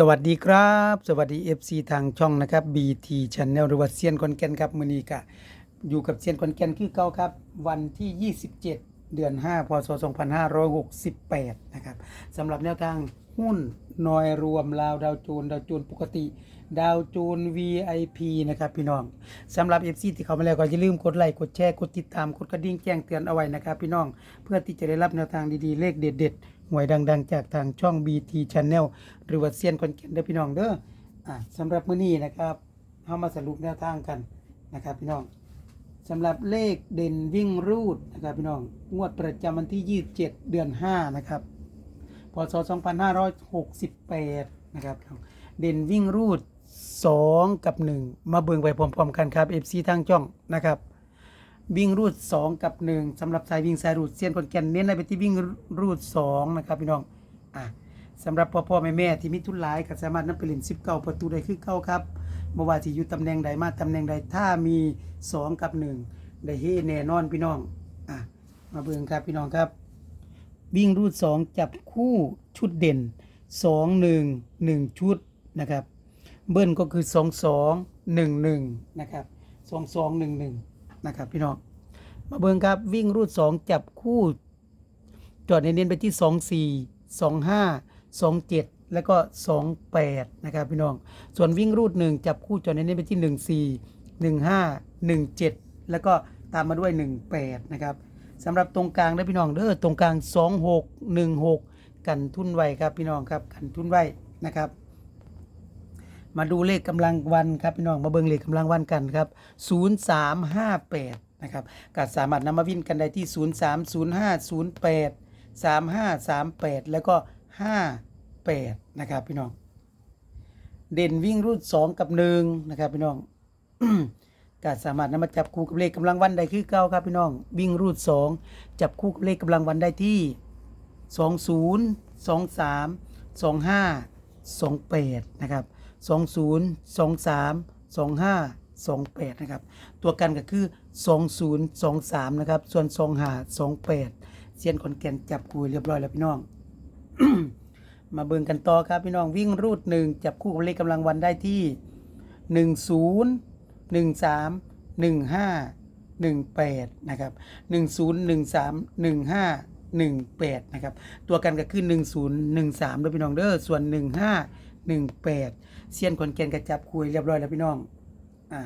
สวัสดีครับ สวัสดี FC ทางช่องนะครับ BT Channel หรือว่าเซียนคอนแกนครับมือนี้กะอยู่กับเซียนคอนแกนคือเก่าครับ วันที่ 27 เดือน 5 พศ 2568 นะครับสำหรับแนวทางหุ้นนอยรวมลาวดาวโจน ดาวโจนปกติ ดาวโจน VIP นะครับพี่น้องสำหรับ FC ที่เข้ามาแล้วก็อย่าลืมกดไลค์กดแชร์กดติดตามกดกระดิ่งแจ้งเตือนเอาไว้นะครับพี่น้องเพื่อที่จะได้รับแนวทางดีๆ เลขเด็ดๆหวยดังๆ จากทางช่อง BT Channel หรือว่าเซียนคอนแกนเด้อพี่น้องเด้ออะสำหรับมื้อนี้นะครับเฮามาสรุปแนวทางกันนะครับพี่น้องสำหรับเลขเด่นวิ่งรูดนะครับพี่น้องงวดประจำวันที่ 27 เดือน 5 นะครับพศ2568 นะครับเด่นวิ่งรูด 2 กับ 1 มาเบิ่งไปพร้อมๆกันครับ FC ทางช่องนะครับวิ่งรูด 2 กับ 1สำหรับสายวิ่งสายรูดเซียนคนแก่นเน้นในไปที่วิ่งรูด 2 นะครับพี่น้องอะสำหรับพ่อพ่อแม่แม่ที่มีทุนหลายก็สามารถนำไปเล่น19 ประตูได้คือเก้าครับบ่ว่าที่อยู่ตำแหน่งใดมาตำแหน่งใดถ้ามี 2 กับ 1 ได้เฮแน่นอนพี่น้องอะมาเบิ่งครับพี่น้องครับ วิ่งรูด 2 จับคู่ชุดเด่น 2 1 1 ชุดนะครับ เบิ้ลก็คือ 2 2 1 1 นะครับ 2 2 1 1 นะครับ พี่น้อง มาเบิ่งครับวิ่งรูด 2 จับคู่ จอดเน้นไปที่ 2 4 2 5 2 7 แล้วก็ 2 8 นะครับ พี่น้อง ส่วนวิ่งรูด 1 จับคู่จอดเน้นไปที่ 1 4 1 5 1 7 แล้วก็ตามมาด้วย 1 8 นะครับสำหรับตรงกลางได้พี่น้องเด้อตรงกลาง 2 6 1 6 กันทุนไว้ครับพี่น้องครับกันทุนไว้นะครับ มาดูเลขกำลังวันครับพี่น้องมาเบิ่งเลขกำลังวันกันครับ 0358 นะครับก็สามารถนำมาวิ่นกันได้ที่ 030508 3538 แล้วก็ 58 นะครับพี่น้อง เด่นวิ่งรูด 2 กับ 1 นะครับพี่น้องก็สามารถนำมาจับคู่กับเลขกำลังวันได้คือเก่าครับพี่น้อง วิ่งรูด 2 จับคู่กับเลขกำลังวันได้ที่ 20 23 25 28 นะครับ 20 23 25 28นะครับ ตัวกันก็คือ 20 23นะครับ ส่วน25 28เซียนขอนแก่นจับคู่เรียบร้อยแล้วพี่น้อง มาเบิ่งกันต่อครับพี่น้องวิ่งรูดหนึ่งจับคู่กับเลขกำลังวันได้ที่ 10 13 15 18นะครับ10 13 15 18นะครับ ตัวกันก็คือ 10 13ด้วยพี่น้องเด้อ ส่วน 15 18เซียนขอนแก่นก็จับคุยเรียบร้อยแล้วพี่น้องอ่า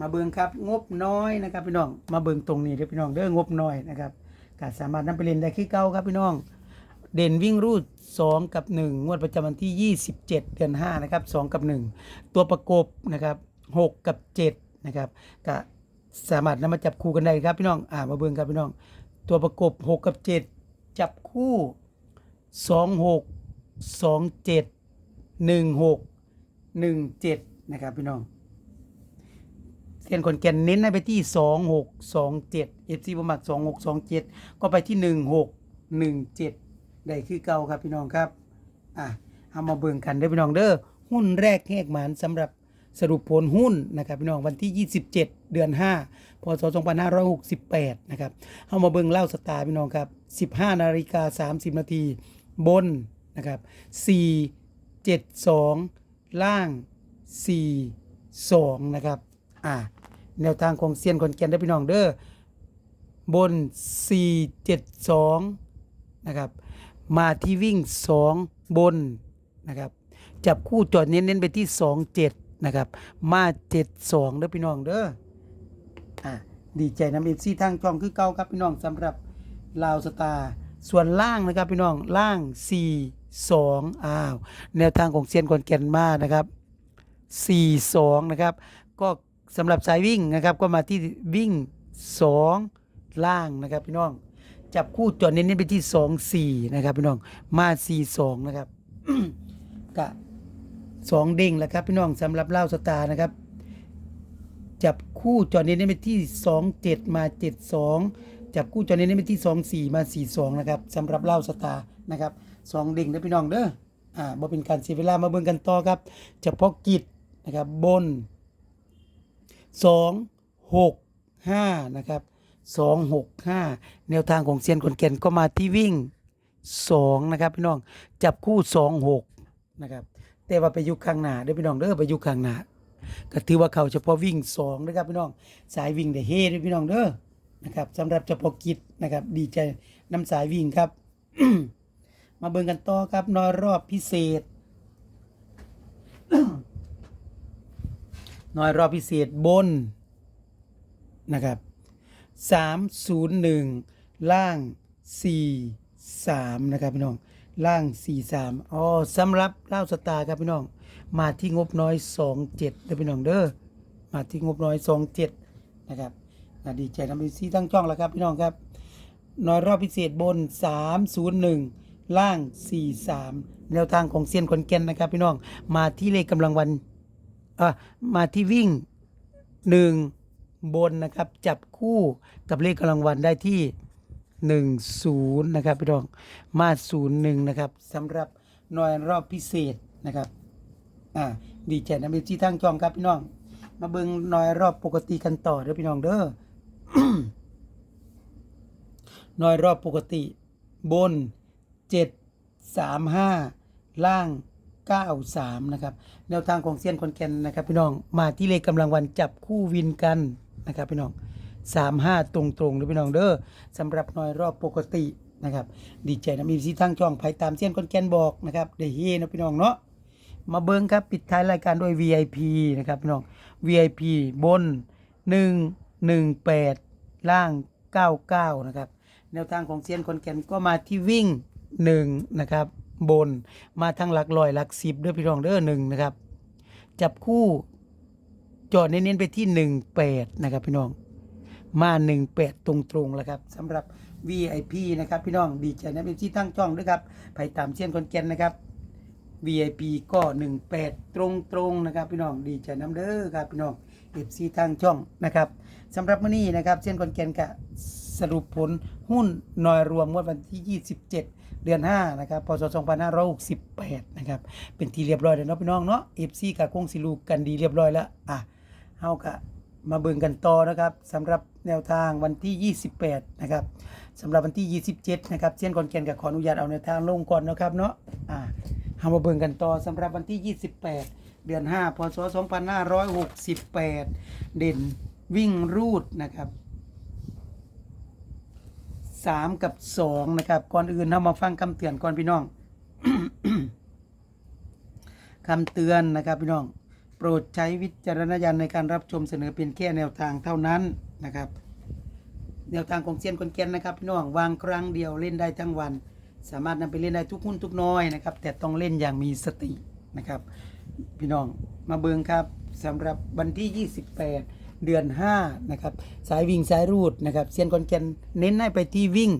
มาเบิ่งครับงบน้อยนะครับพี่น้อง มาเบิ่งตรงนี้เด้อพี่น้องเด้องบน้อยนะครับก็สามารถนำไปเล่นได้คือเก่าครับพี่น้อง เด่นวิ่งรูด 2 กับ 1 งวดประจำวันที่ 27 เดือน5นะครับ2กับ 1 ตัวประกบนะครับ6กับ7นะครับก็สามารถนำมาจับคู่กันได้ครับพี่น้องอ่ามาเบิ่งครับพี่น้อง ตัวประกบ 6 กับ 7 จับคู่ 2 6 2 7 1 6 1 7นะครับพี่น้องเทียนคนแก่นเน้นให้ไปที่2 6 2 7 FC ประมัก2 6 2 7ก็ไปที่1 6 1 7ได้คือเก่าครับพี่น้องครับอะเอามาเบิ่งกันเด้อพี่น้องเด้อหุ้นแรกแหกหมานสำหรับสรุปผลหุ้นนะครับพี่น้องวันที่ 27 เดือน 5 พศ 2568 นะครับเอามาเบิ่งเล่าสตาร์พี่น้องครับ 15 นาฬิกา 30 นาทีบนนะครับ 7 2 ล่าง 4 2 นะครับ อ่า แนวทางของเซียนคอนแกนได้อพี่น้องเด้อบน 472 นะครับ มาที่วิ่ง 2 บน นะครับ จับคู่จอดเน้นๆไปที่ 27 นะครับ มา 72เด้อพี่น้องเด้อ อะดีใจนำเอฟซีทางช่องคือเก่าครับพี่น้องสำหรับลาวสตาร์ส่วนล่างนะครับพี่น้องล่าง 4 2อ้าวแนวทางของเซียนคอนแกนมานะครับ 42 นะครับ ก็สำหรับสายวิ่งนะครับ ก็มาที่วิ่ง 2 ล่างนะครับพี่น้อง จับคู่จอดเน้นๆไปที่ 2 4 นะครับพี่น้องมา4 2 นะครับกะสองเด้งแล้วครับพี่น้องสำหรับเล่าสตาร์นะครับ จับคู่จอดเน้นไปที่ 2 7 มา 7 2 จับคู่จอดเน้นไปที่ 2 4 มา 4 2 นะครับสำหรับเล่าสตาร์นะครับ สองเด้งนะพี่น้องเด้ออ่าบ่เป็นการเสียเวลามาเบิ่งกันต่อครับเฉพาะกิจนะครับบนสองหกห้านะครับสองหกห้าแนวทางของเซียนคนแก่นก็มาที่วิ่งสองนะครับพี่น้องจับคู่สองหกนะครับแต่ว่าไปอยู่ข้างหน้าเด้อพี่น้องเด้อไปอยู่ข้างหน้าก็ถือว่าเขาเฉพาะวิ่งสองนะครับพี่น้องสายวิ่งได้เฮเด้อพี่น้องเด้อนะครับสำหรับเฉพาะกิจนะครับ ดีใจน้ำสายวิ่งครับ มาเบิ่งกันต่อครับน้อยรอบพิเศษน้อยรอบพิเศษบนนะครับสามศูนย์หนึ่งล่างสี่สามนะครับพี่น้องล่างสี่สามอ๋อสำหรับเล่าสตาร์ครับพี่น้อง มาที่งบน้อยสองเจ็ดเด้อพี่น้องเด้อมาที่งบน้อยสองเจ็ดนะครับอะดีใจนำไปซีตั้งช่องแล้วครับพี่น้องครับน้อยรอบพิเศษบน301 ล่าง 43 แนวทางของเซียนคอนแกนนะครับพี่น้อง มาที่เลขกำลังวันอะมาที่วิ่ง 1 บนนะครับ จับคู่กับเลขกำลังวันได้ที่ 10 นะครับพี่น้อง มา 01 นะครับสำหรับหน่วยรอบพิเศษนะครับอ่าดีใจนะมีที่ตั้งจองครับพี่น้อง มาเบิงหน่วยรอบปกติกันต่อเด้อพี่น้องเด้อน้อยรอบปกติบน 7 3 5 ล่าง 9 3 นะครับ แนวทางของเซียนคอนแกนนะครับพี่น้อง มาที่เลขกำลังวันจับคู่วินกันนะครับพี่น้อง 3 5 ตรงตรงๆเลยพี่น้องเด้อสำหรับน้อยรอบปกตินะครับ ดีใจนะมีสีทั้งช่องไผตามเซียนคอนแกนบอกนะครับได้เฮนะพี่น้องเนาะ มาเบิ้งครับปิดท้ายรายการด้วย VIP นะครับพี่น้อง VIP บน 118 ล่าง 99 นะครับแนวทางของเซียนคนแก่นก็มาที่วิ่ง 1นะครับบนมาทางหลักลอยหลักสิบด้วยพี่รองเด้อหนึ่งนะครับ จับคู่จอดเน้นๆไปที่18นะครับพี่น้องมา18ตรงๆแล้วครับสำหรับ VIP นะครับพี่น้องดีใจนะเป็นที่ตั้งจ้องด้วยครับไปตามเซียนคนแกนนะครับ VIP ก็18ตรงๆนะครับ พี่น้องดีใจน้ำเด้อครับพี่น้อง FC ทางช่องนะครับสำหรับมื้อนี้นะครับเซียนคอนแกนกะสรุปผลหุ้นหน่อยรวมงวดวันที่ 27 เดือน5นะครับพศ2568นะครับเป็นที่เรียบร้อยแล้วเนาะพี่น้องเนาะ FC กะคงสิรู้กันดีเรียบร้อยแล้วอะเฮากะมาเบิ่งกันต่อนะครับสำหรับแนวทางวันที่ 28นะครับสำหรับวันที่ 27นะครับเซียนคอนแกนกะขออนุญาตเอาแนวทางลงก่อนนะครับเนาะอะเฮามาเบิ่งกันต่อสำหรับวันที่ 28 เดือน5พศ2568 เด่นวิ่งรูดนะครับ 3กับ2นะครับ ก่อนอื่นเฮามาฟังคำเตือนก่อนพี่น้องคำเตือนนะครับพี่น้อง โปรดใช้วิจารณญาณในการรับชมเสนอเป็นแค่แนวทางเท่านั้นนะครับแนวทางของเซียนคนแก่นนะครับพี่น้องวางครั้งเดียวเล่นได้ทั้งวัน สามารถนำไปเล่นได้ทุกหุ้นทุกน้อยนะครับ แต่ต้องเล่นอย่างมีสตินะครับ พี่น้องมาเบิงครับสำหรับวันที่ 28 เดือน5นะครับสายวิ่งสายรูดนะครับเซียนคอนแกนเน้นให้ไปที่วิ่ง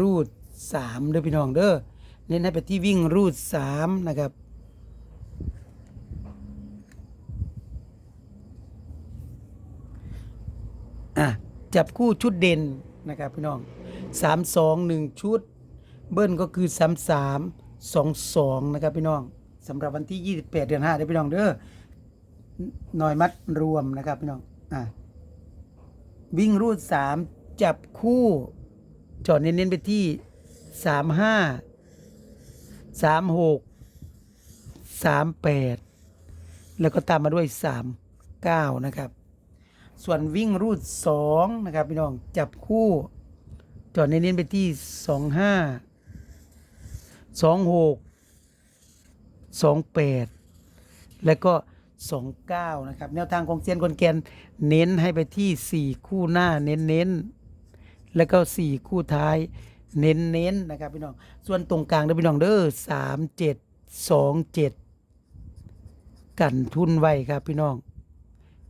รูด3เด้อพี่น้องเด้อเน้นให้ไปที่วิ่งรูด3นะครับอะจับคู่ชุดเด่นนะครับพี่น้องสามสองหนึ่งชุด เบิ้ลก็คือสามสามสองสองนะครับพี่น้องสำหรับวันที่ยี่สิบแปดเดือนห้าได้อพี่น้องเด้อหน่อยมัดรวมนะครับพี่น้อง วิ่งรูดสามจับคู่จอดเน้นๆไปที่สามห้าสามหกสามแปดแล้วก็ตามมาด้วยสามเก้านะครับ ส่วนวิ่งรูดสองนะครับพี่น้องจับคู่ จอดเน้นๆไปที่สองห้าสองหกสองแปดแล้วก็ สองเก้านะครับ แนวทางของเซียนคนแกนเน้นให้ไปที่สี่คู่หน้าเน้นๆแล้วก็สี่คู่ท้ายเน้นๆนะครับพี่น้อง ส่วนตรงกลางเด้อพี่น้องเด้อสามเจ็ดสองเจ็ดกันทุนไว้ครับพี่น้อง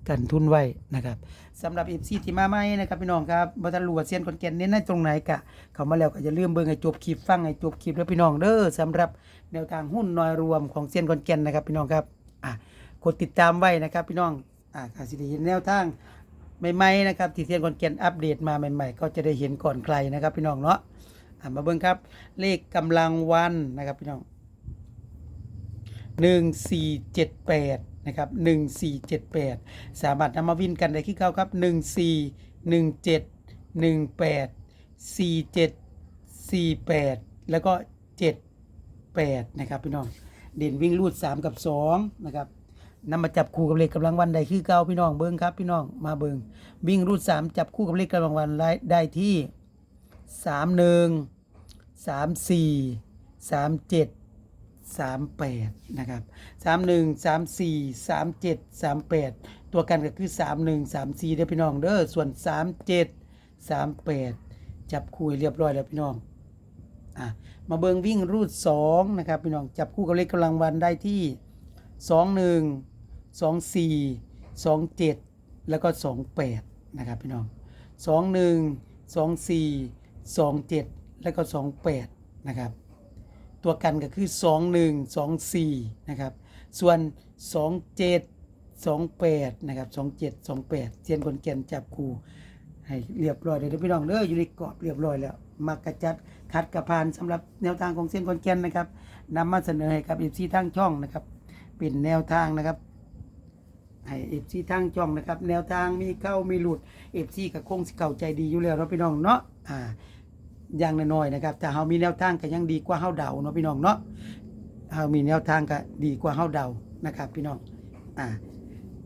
กันทุนไว้นะครับสำหรับเอฟซีที่มาใหม่นะครับพี่น้องครับบัตรลัวาเซียนคนแกนเน้นในตรงไหนกะ เขามาแล้วก็อย่าลืมเบิ่งให้จบคลิปฟังให้จบคลิปแล้วพี่น้องเด้อสำหรับแนวทางหุ้นน้อยรวมของเซียนคนแกนนะครับพี่น้องครับอะ กดติดตามไว้นะครับ พี่น้องอะก็สิได้เห็นแนวทางใหม่ๆนะครับที่เซียนคอนแกนอัปเดตมาใหม่ ๆ ก็จะได้เห็นก่อนใครนะครับ พี่น้องเนาะอะมาเบิ่งครับ เลขกำลังวันนะครับพี่น้องหนึ่งสี่เจ็ดแปดนะครับหนึ่งสี่เจ็ดแปดสามารถนำมาวินกันได้ที่เขาครับหนึ่งสี่หนึ่งเจ็ดหนึ่งแปดสี่เจ็ดสี่แปดแล้วก็เจ็ดแปดนะครับพี่น้องเด่นวิ่งรูดสามกับสองนะครับ นำมาจับคู่กับเลขกำลังวันได้คือเก้าพี่น้องเบิ้งครับพี่น้องมาเบิ้งวิ่งรูดสามจับคู่กับเลขกำลังวันได้ได้ที่สามหนึ่งสามสี่สามเจ็ดสามแปดนะครับสามหนึ่งสามสี่สามเจ็ดสามแปดตัวกันก็คือสามหนึ่งสามสี่เด้อพี่น้องเด้อส่วนสามเจ็ดสามแปดจับคู่เรียบร้อยแล้วพี่น้องอะมาเบิงวิ่งรูดสองนะครับพี่น้องจับคู่กับเลขกำลังวันได้ที่สองหนึ่ง สองสี่สองเจ็ดแล้วก็สองแปดนะครับพี่น้องสองหนึ่งสองสี่สองเจ็ดแล้วก็สองแปดนะครับ ตัวกันก็คือสองหนึ่งสองสี่นะครับ ส่วนสองเจ็ดสองแปดนะครับสองเจ็ดสองแปดเซียนคนแก่นจับคู่ให้เรียบร้อยเลยพี่น้องเด้ออยู่ในกรอบเรียบร้อยแล้วมักระจัดคัดกระพานสำหรับแนวทางของเส้นคอนแกนนะครับนำมาเสนอให้กับเอฟซีทั้งช่องนะครับ เป็นแนวทางนะครับ ให้เอฟซีทั้งช่องนะครับ แนวทางมีเข้ามีหลุดเอฟซีกับคงสิเก่าใจดีอยู่แล้วเนาะพี่น้องเนาะอ่าอย่างน้อยๆนะครับถ้าเฮามีแนวทางก็ยังดีกว่าเฮาเดาเนาะพี่น้องเนาะเฮามีแนวทางก็ดีกว่าเฮาเดานะครับ พี่น้องอ่า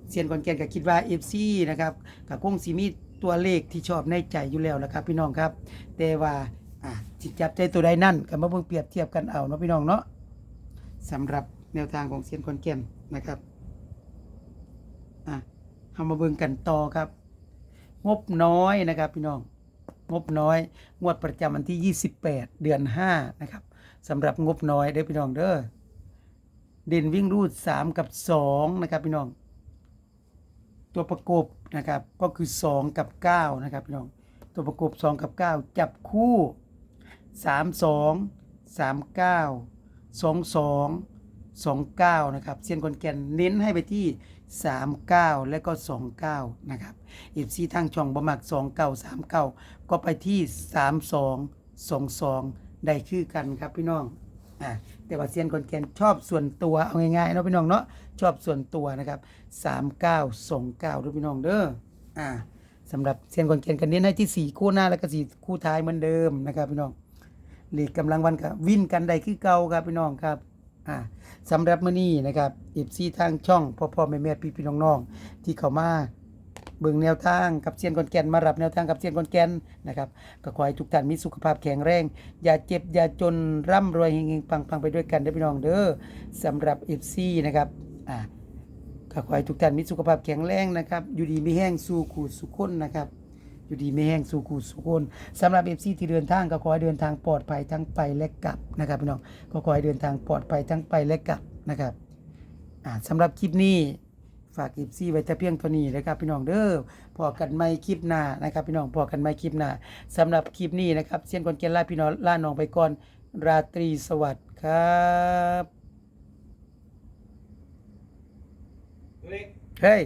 เซียนคอนแกนก็คิดว่า FC นะครับกับคงสิมีตัวเลขที่ชอบในใจอยู่แล้วนะครับ พี่น้องครับ แต่ว่าอะจิตจับใจตัวใดนั่นก็มาเบิ่งเปรียบเทียบกันเอาเนาะพี่น้องเนาะสำหรับแนวทางของเซียนคอนแกนนะครับ เอามาเบิ่งกันต่อครับ งบน้อยนะครับพี่น้อง งบน้อย งวดประจำวันที่ 28 เดือน 5 นะครับสำหรับงบน้อยเด้อพี่น้องเด้อเด่นวิ่งรูด 3 กับ 2 นะครับพี่น้อง ตัวประกบนะครับก็คือ 2 กับ 9 นะครับพี่น้อง ตัวประกบ 2 กับ 9 จับคู่ 3 2 3 9 2 2 2 9 นะครับเซียนคนแก่นเน้นให้ไปที่ 3 9 และก็ 2 9 นะครับอีฟซีทางช่องบมัก 2 9 3 9 ก็ไปที่ 3 2 2 2 ได้คือกันครับพี่น้องอ่าแต่ว่าเซียนคนแกนชอบส่วนตัวเอาง่ายๆเนาะพี่น้องเนาะชอบส่วนตัวนะครับสามเก้าสองเก้าด้วยพี่น้องเด้ออ่าสำหรับเซียนคนแกนกันเน้นให้ที่สี่คู่หน้าแล้วก็สี่คู่ท้ายเหมือนเดิมนะครับพี่น้องหลีกกำลังวันกับวินกันได้คือเก่าครับพี่น้องครับ อ่าสำหรับมื้อนี้นะครับเอฟซีทางช่องพ่อพ่อแม่แม่พี่พี่น้องๆที่เข้ามาเบิ่งแนวทางกับเซียนคอนแกนมารับแนวทางกับเซียนคอนแกนนะครับก็ขอให้ทุกท่านมีสุขภาพแข็งแรง อย่าเจ็บอย่าจนร่ำรวยเฮงๆปังๆไปด้วยกันเด้อพี่น้องเด้อสำหรับ FC นะครับอ่าก็ขอให้ทุกท่านมีสุขภาพแข็งแรงนะครับ อยู่ดีไม่แห้งสู่ขู่สุขคนนะครับ อยู่ดีไม่แห้งสู่ขู่สุขคนสำหรับ FC ที่เดินทางก็ขอให้เดินทางปลอดภัยทั้งไปและกลับนะครับพี่น้องก็ขอให้เดินทางปลอดภัยทั้งไปและกลับนะครับอ่าสำหรับคลิปนี้ฝากอีซี่ไว้แต่เพียงเท่านี้นะครับพี่น้องเด้อพอกันไม่คลิปหน้านะครับพี่น้องพอกันไม่คลิปหน้าสำหรับคลิปนี้นะครับเซียนคนเกลล่าพี่น้องล่าน้องไปก่อนราตรีสวัสดิ์ครับเล็กเฮ้ย